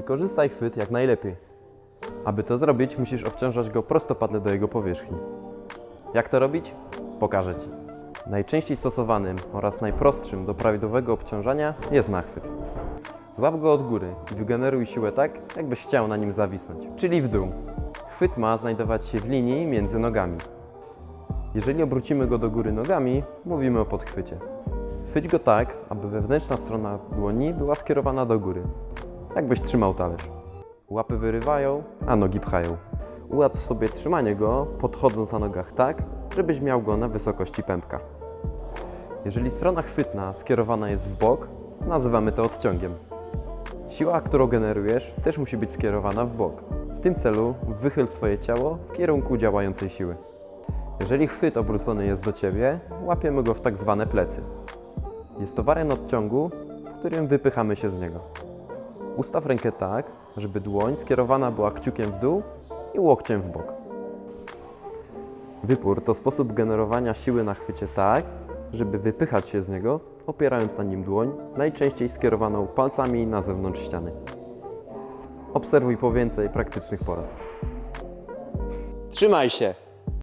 Wykorzystaj chwyt jak najlepiej. Aby to zrobić, musisz obciążać go prostopadle do jego powierzchni. Jak to robić? Pokażę Ci. Najczęściej stosowanym oraz najprostszym do prawidłowego obciążania jest nachwyt. Złap go od góry i wygeneruj siłę tak, jakbyś chciał na nim zawisnąć, czyli w dół. Chwyt ma znajdować się w linii między nogami. Jeżeli obrócimy go do góry nogami, mówimy o podchwycie. Chwyć go tak, aby wewnętrzna strona dłoni była skierowana do góry. Jakbyś trzymał talerz. Łapy wyrywają, a nogi pchają. Ułatw sobie trzymanie go, podchodząc na nogach tak, żebyś miał go na wysokości pępka. Jeżeli strona chwytna skierowana jest w bok, nazywamy to odciągiem. Siła, którą generujesz, też musi być skierowana w bok. W tym celu wychyl swoje ciało w kierunku działającej siły. Jeżeli chwyt obrócony jest do Ciebie, łapiemy go w tak zwane plecy. Jest to wariant odciągu, w którym wypychamy się z niego. Ustaw rękę tak, żeby dłoń skierowana była kciukiem w dół i łokciem w bok. Wypór to sposób generowania siły na chwycie tak, żeby wypychać się z niego, opierając na nim dłoń, najczęściej skierowaną palcami na zewnątrz ściany. Obserwuj po więcej praktycznych porad. Trzymaj się!